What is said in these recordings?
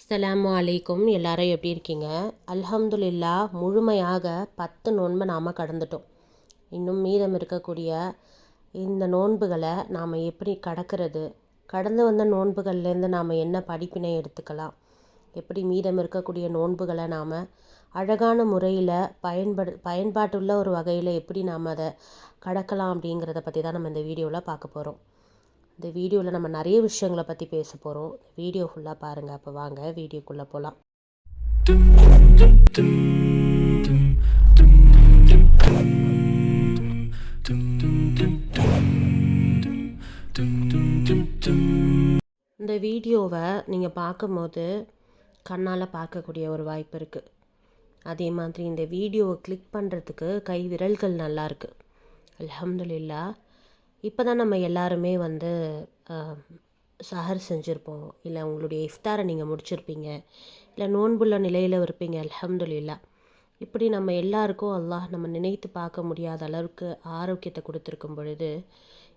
அஸ்ஸலாமு அலைக்கும். எல்லாரும் எப்படி இருக்கீங்க? அல்ஹம்துல்லா முழுமையாக பத்து நோன்பை நாம் கடந்துட்டோம். இன்னும் மீதம் இருக்கக்கூடிய இந்த நோன்புகளை நாம் எப்படி கடக்கிறது? கடந்து வந்த நோன்புகள்லேருந்து நாம் என்ன படிப்பினை எடுத்துக்கலாம்? எப்படி மீதம் இருக்கக்கூடிய நோன்புகளை நாம் அழகான முறையில் பயன்படு பயன்பாட்டுள்ள ஒரு வகையில் எப்படி நாம் அதை கடக்கலாம் அப்படிங்கிறத பற்றி தான் நம்ம இந்த வீடியோவில் பார்க்க போகிறோம் இந்த வீடியோவில் நம்ம நிறைய விஷயங்களை பற்றி பேச போகிறோம் வீடியோ ஃபுல்லாக பாருங்கள் அப்போ வாங்க வீடியோக்குள்ளே போகலாம் இந்த வீடியோவை நீங்கள் பார்க்கும்போது கண்ணால் பார்க்கக்கூடிய ஒரு வாய்ப்பு இருக்குது அதே மாதிரி இந்த வீடியோவை கிளிக் பண்ணுறதுக்கு கை விரல்கள் நல்லா இருக்குது அல்ஹம்துலில்லா. இப்போ தான் நம்ம எல்லாருமே வந்து சஹர் செஞ்சுருப்போம். இல்லை உங்களுடைய இஃப்தாரை நீங்கள் முடிச்சிருப்பீங்க. இல்லை நோன்புள்ள நிலையில் இருப்பீங்க. அலமதுல்லா இப்படி நம்ம எல்லாருக்கும் அல்லாஹ் நம்ம நினைத்து பார்க்க முடியாத அளவுக்கு ஆரோக்கியத்தை கொடுத்துருக்கும் பொழுது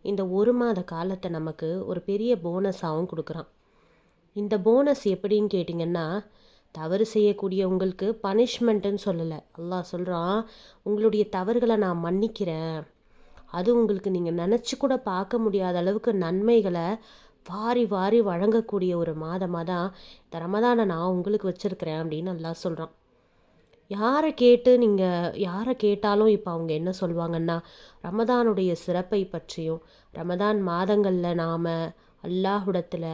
இந்த ஒரு மாத காலத்தை நமக்கு ஒரு பெரிய போனஸாகவும் கொடுக்குறான். இந்த போனஸ் எப்படின்னு கேட்டிங்கன்னா தவறு செய்யக்கூடிய உங்களுக்கு பனிஷ்மெண்ட்டுன்னு சொல்லலை. அல்லாஹ் சொல்கிறான் உங்களுடைய தவறுகளை நான் மன்னிக்கிறேன். அது உங்களுக்கு நீங்கள் நினச்சி கூட பார்க்க முடியாத அளவுக்கு நன்மைகளை வாரி வாரி வழங்கக்கூடிய ஒரு மாதமாக தான் இந்த ரமதானை நான் உங்களுக்கு வச்சுருக்கிறேன் அப்படின்னு நல்லா சொல்கிறான் யாரை கேட்டு நீங்கள் யாரை கேட்டாலும் இப்போ அவங்க என்ன சொல்லுவாங்கன்னா ரமதானுடைய சிறப்பை பற்றியும் ரமதான் மாதங்களில் நாம் அல்லாஹுடத்தில்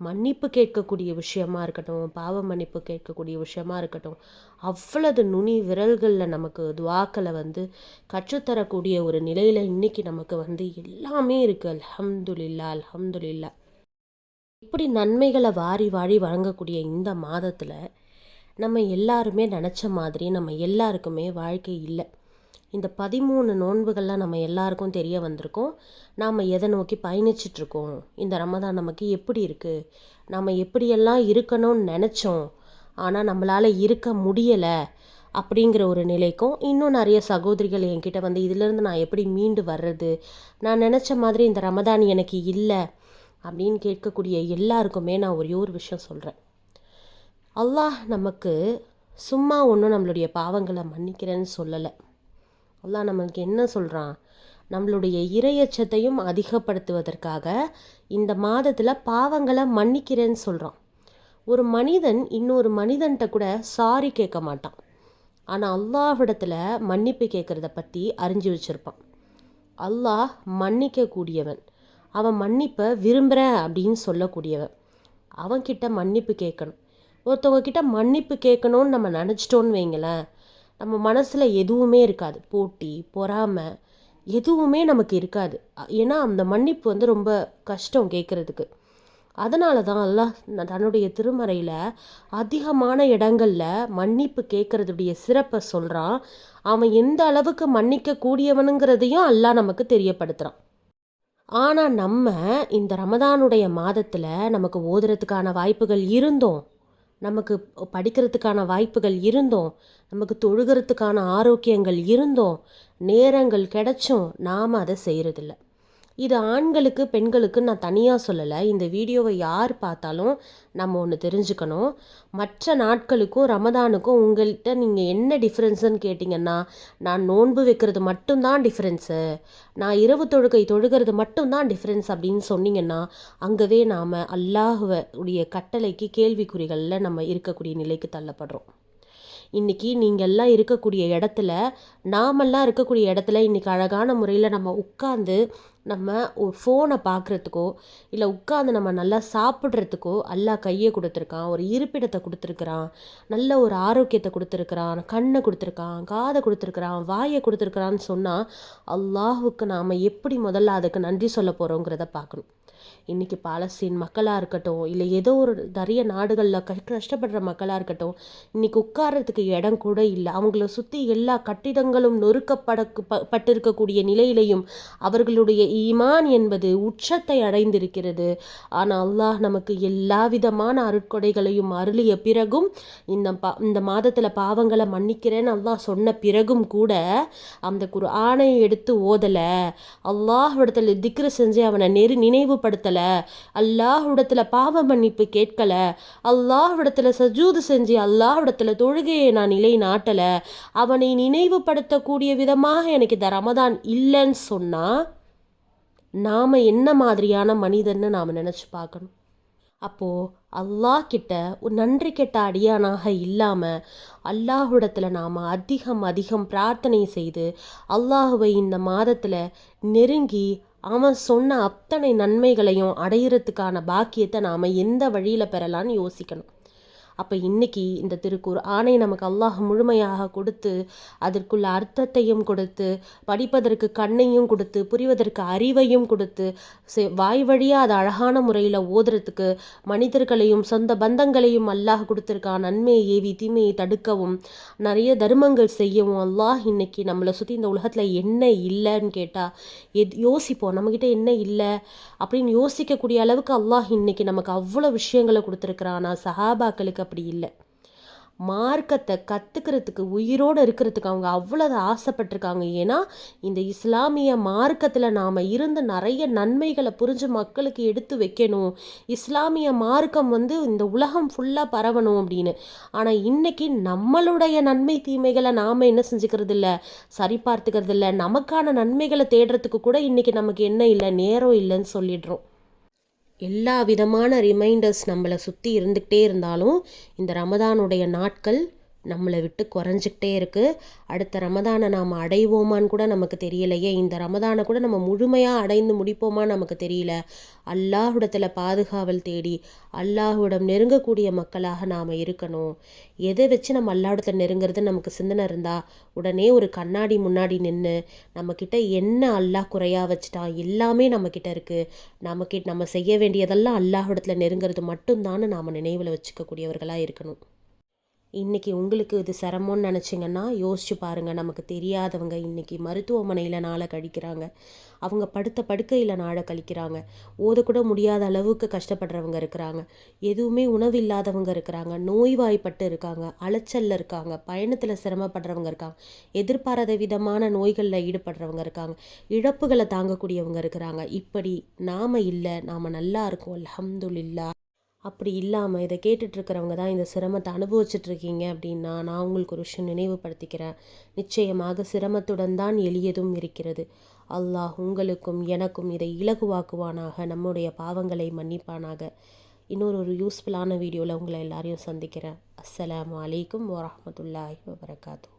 மன்னிப்பு கேட்கக்கூடிய விஷயமா இருக்கட்டும் பாவ மன்னிப்பு கேட்கக்கூடிய விஷயமா இருக்கட்டும் அவ்வளவு நுனி விரல்களில் நமக்கு துவாக்களை வந்து கற்றுத்தரக்கூடிய ஒரு நிலையில் இன்னைக்கு நமக்கு வந்து எல்லாமே இருக்குது அல்ஹம்துலில்லா அல்ஹம்துலில்லா இப்படி நன்மைகளை வாரி வாரி வழங்கக்கூடிய இந்த மாதத்தில் நம்ம எல்லாருமே நினச்ச மாதிரி நம்ம எல்லாருக்குமே வாழ்க்கை இல்லை. இந்த பதிமூணு நோன்புகள்லாம் நம்ம எல்லாருக்கும் தெரிய வந்திருக்கோம். நாம் எதை நோக்கி பயணிச்சிட்ருக்கோம்? இந்த ரமதான் நமக்கு எப்படி இருக்குது நாம் எப்படியெல்லாம் இருக்கணும்னு நினச்சோம்? ஆனால் நம்மளால் இருக்க முடியலை அப்படிங்கிற ஒரு நிலைக்கும் இன்னும் நிறைய சகோதரிகள் என்கிட்ட வந்து இதிலேருந்து நான் எப்படி மீண்டு வர்றது? நான் நினச்ச மாதிரி இந்த ரமதான் எனக்கு இல்லை அப்படின்னு கேட்கக்கூடிய எல்லாருக்குமே நான் ஒரே ஒரு விஷயம் சொல்கிறேன் அல்லாஹ் நமக்கு சும்மா ஒன்றும் நம்மளுடைய பாவங்களை மன்னிக்கிறேன்னு சொல்லலை. அல்லாஹ் நம்மளுக்கு என்ன சொல்கிறான் நம்மளுடைய இரையச்சத்தையும் அதிகப்படுத்துவதற்காக இந்த மாதத்தில் பாவங்களை மன்னிக்கிறேன்னு சொல்கிறான் ஒரு மனிதன் இன்னொரு மனிதன்கிட்ட கூட சாரி கேட்க மாட்டான். ஆனால் அல்லாஹ்விடத்தில் மன்னிப்பு கேட்குறத பற்றி அறிஞ்சு வச்சுருப்பான். அல்லாஹ் மன்னிக்கக்கூடியவன். அவன் மன்னிப்பை விரும்புகிறேன் அப்படின்னு சொல்லக்கூடியவன். அவன்கிட்ட மன்னிப்பு கேட்கணும். ஒருத்தவங்க கிட்ட மன்னிப்பு கேட்கணும்னு நம்ம நினச்சிட்டோன்னு வைங்களேன் நம்ம மனசில் எதுவுமே இருக்காது. போட்டி பொறாமை எதுவுமே நமக்கு இருக்காது. ஏன்னா அந்த மன்னிப்பு வந்து ரொம்ப கஷ்டம் கேட்குறதுக்கு அதனால தான் அல்லாஹ் தன்னுடைய திருமறையில் அதிகமான இடங்களில் மன்னிப்பு கேட்குறதுடைய சிறப்பை சொல்கிறான் அவன் எந்த அளவுக்கு மன்னிக்க கூடியவனுங்கிறதையும் அல்லாஹ் நமக்கு தெரியப்படுத்துகிறான் ஆனால் நம்ம இந்த ரமதானுடைய மாதத்தில் நமக்கு ஓதுறதுக்கான வாய்ப்புகள் இருந்தோம். நமக்கு படிக்கிறதுக்கான வாய்ப்புகள் இருந்தோம். நமக்கு தொழுகிறதுக்கான ஆரோக்கியங்கள் இருந்தோம். நேரங்கள் கிடைச்சும் நாம் அதை செய்கிறதில்ல இது ஆண்களுக்கு பெண்களுக்கு நான் தனியாக சொல்லலை. இந்த வீடியோவை யார் பார்த்தாலும் நம்ம ஒன்று தெரிஞ்சுக்கணும். மற்ற நாட்களுக்கும் ரமதானுக்கும் உங்கள்கிட்ட நீங்கள் என்ன டிஃப்ரென்ஸுன்னு கேட்டிங்கன்னா நான் நோன்பு வைக்கிறது மட்டும்தான் டிஃப்ரென்ஸு நான் இரவு தொழுகை தொழுகிறது மட்டும்தான் டிஃப்ரென்ஸ் அப்படின்னு சொன்னீங்கன்னா அங்கவே நாம் அல்லாஹுவ உடைய கட்டளைக்கு கேள்விக்குறிகளில் நம்ம இருக்கக்கூடிய நிலைக்கு தள்ளப்படுறோம். இன்றைக்கி நீங்கள்லாம் இருக்கக்கூடிய இடத்துல நாமெல்லாம் இருக்கக்கூடிய இடத்துல இன்றைக்கி அழகான முறையில் நம்ம உட்காந்து நம்ம ஒரு ஃபோனை பார்க்குறதுக்கோ இல்லை உட்காந்து நம்ம நல்லா சாப்பிட்றதுக்கோ அல்லாஹ் கையை கொடுத்துருக்கான் ஒரு இருப்பிடத்தை கொடுத்துருக்குறான் நல்ல ஒரு ஆரோக்கியத்தை கொடுத்துருக்குறான் கண்ணை கொடுத்துருக்கான் காதை கொடுத்துருக்குறான் வாயை கொடுத்துருக்குறான்னு சொன்னால் அல்லாஹுக்கு நாம் எப்படி முதல்ல அதுக்கு நன்றி சொல்ல போகிறோங்கிறத பார்க்கணும். இன்றைக்கி பாலஸ்தீன் மக்களாக இருக்கட்டும் இல்லை ஏதோ ஒரு நிறைய நாடுகளில் க கஷ்டப்படுற மக்களாக இருக்கட்டும் இன்றைக்கி உட்கார்றதுக்கு இடம் கூட இல்லை. அவங்கள சுற்றி எல்லா கட்டிடங்களும் நொறுக்கப்பட ப- பட்டிருக்கக்கூடிய நிலையிலையும் அவர்களுடைய ஈமான் என்பது உச்சத்தை அடைந்திருக்கிறது. ஆனால் அல்லாஹ் நமக்கு எல்லா விதமான அருட்கொடைகளையும் அருளிய பிறகும் இந்த பா இந்த மாதத்தில் பாவங்களை மன்னிக்கிறேன்னு அல்லாஹ் சொன்ன பிறகும் கூட அந்த குர்ஆனை எடுத்து ஓதலை. அல்லாஹ்விடத்தில் திக்ரு செஞ்சு அவனை நெரு நினைவுபடுத்த பயன்படுத்தலை. அல்லாஹ்விடத்தில் பாவ மன்னிப்பு கேட்கலை. அல்லாஹ்விடத்தில் சஜூது செஞ்சு அல்லாஹ்விடத்தில் தொழுகையை நான் நிலை நாட்டலை அவனை நினைவுபடுத்தக்கூடிய விதமாக எனக்கு இந்த ரமதான் இல்லைன்னு சொன்னால் நாம் என்ன மாதிரியான மனிதன்னு நாம் நினச்சி பார்க்கணும். அப்போது அல்லாஹ் கிட்ட ஒரு நன்றி கெட்ட அடியானாக இல்லாமல் அல்லாஹ்விடத்தில் நாம் அதிகம் அதிகம் பிரார்த்தனை செய்து அல்லாஹுவை இந்த மாதத்தில் நெருங்கி அவன் சொன்ன அத்தனை நன்மைகளையும் அடையிறதுக்கான பாக்கியத்தை நாம் எந்த வழியில் பெறலான்னு யோசிக்கணும். அப்போ இன்னைக்கு இந்த திருக்கூர் ஆணை நமக்கு அல்லாஹ் முழுமையாக கொடுத்து அதற்குள்ள அர்த்தத்தையும் கொடுத்து படிப்பதற்கு கண்ணையும் கொடுத்து புரிவதற்கு அறிவையும் கொடுத்து வாய் வழியாக அதை அழகான முறையில் ஓதுறதுக்கு மனிதர்களையும் சொந்த பந்தங்களையும் அல்லாஹ் கொடுத்துருக்கான் நன்மையை ஏவி தீமையை தடுக்கவும் நிறைய தர்மங்கள் செய்யவும் அல்லாஹ் இன்னைக்கு நம்மளை சுற்றி இந்த உலகத்தில் என்ன இல்லைன்னு கேட்டால் எத் யோசிப்போம். நம்மக்கிட்ட என்ன இல்லை? அப்படின்னு யோசிக்கக்கூடிய அளவுக்கு அல்லாஹ் இன்னைக்கு நமக்கு அவ்வளோ விஷயங்களை கொடுத்துருக்குறான். ஆனால் சஹாபாக்களுக்கு அப்படி இல்லை. மார்க்கத்தை கற்றுக்கிறதுக்கு உயிரோடு இருக்கிறதுக்கு அவங்க அவ்வளோ ஆசைப்பட்டிருக்காங்க. ஏன்னா இந்த இஸ்லாமிய மார்க்கத்தில் நாம் இருந்து நிறைய நன்மைகளை புரிஞ்சு மக்களுக்கு எடுத்து வைக்கணும். இஸ்லாமிய மார்க்கம் வந்து இந்த உலகம் ஃபுல்லாக பரவணும் அப்படின்னு. ஆனால் இன்றைக்கி நம்மளுடைய நன்மை தீமைகளை நாம் என்ன செஞ்சுக்கிறது இல்லை சரி பார்த்துக்கிறது இல்லை நமக்கான நன்மைகளை தேடுறதுக்கு கூட இன்றைக்கி நமக்கு என்ன இல்லை? நேரம் இல்லைன்னு சொல்லிடுறோம். எல்லா விதமான ரிமைண்டர்ஸ் நம்மளை சுற்றி இருந்துக்கிட்டே இருந்தாலும் இந்த ரமதானுடைய நாட்கள் நம்மளை விட்டு குறைஞ்சிக்கிட்டே இருக்குது அடுத்த ரமதானை நாம் அடைவோமான்னு கூட நமக்கு தெரியலையே. இந்த ரமதானை கூட நம்ம முழுமையாக அடைந்து முடிப்போமா நமக்கு தெரியல. அல்லாஹுடத்தில் பாதுகாவல் தேடி அல்லாஹுடம் நெருங்கக்கூடிய மக்களாக நாம் இருக்கணும். எதை வச்சு நம்ம அல்லாஹுடத்தில் நெருங்கிறது நமக்கு சிந்தனை இருந்தால் உடனே ஒரு கண்ணாடி முன்னாடி நின்று நம்மக்கிட்ட என்ன அல்லாஹ் குறையாக வச்சுட்டான் எல்லாமே நம்மக்கிட்ட இருக்குது நமக்கிட்ட நம்ம செய்ய வேண்டியதெல்லாம் அல்லாஹுடத்தில் நெருங்கிறது மட்டும்தான் நாம் நினைவில் வச்சுக்கக்கூடியவர்களாக இருக்கணும். இன்றைக்கி உங்களுக்கு இது சிரமம்னு நினச்சிங்கன்னா யோசிச்சு பாருங்கள் நமக்கு தெரியாதவங்க இன்றைக்கி மருத்துவமனையில் நாளை கழிக்கிறாங்க. அவங்க படுத்த படுக்கையில் நாளை கழிக்கிறாங்க. ஓதக்கூட முடியாத அளவுக்கு கஷ்டப்படுறவங்க இருக்கிறாங்க. எதுவுமே உணவு இல்லாதவங்க இருக்கிறாங்க. நோய்வாய்ப்பட்டு இருக்காங்க. அலைச்சலில் இருக்காங்க. பயணத்தில் சிரமப்படுறவங்க இருக்காங்க. எதிர்பாராத விதமான நோய்களில் ஈடுபடுறவங்க இருக்காங்க. இழப்புகளை தாங்கக்கூடியவங்க இருக்கிறாங்க. இப்படி நாம் இல்லை. நாம் நல்லா இருக்கோம். அலமதுல்லா அப்படி இல்லாமல் இதை கேட்டுட்ருக்கிறவங்க தான் இந்த சிரமத்தை அனுபவிச்சிட்ருக்கீங்க அப்படின்னா நான் உங்களுக்கு ஒரு விஷயம் நினைவுபடுத்திக்கிறேன். நிச்சயமாக சிரமத்துடன் தான் எளியதும் இருக்கிறது. அல்லாஹ் உங்களுக்கும் எனக்கும் இதை இலகுவாக்குவானாக நம்முடைய பாவங்களை மன்னிப்பானாக. இன்னொரு ஒரு யூஸ்ஃபுல்லான வீடியோவில் உங்களை எல்லாரையும் சந்திக்கிறேன். அஸ்ஸலாம் வலைக்கம் வரமத்துல்லாஹி வபரகாத்தூ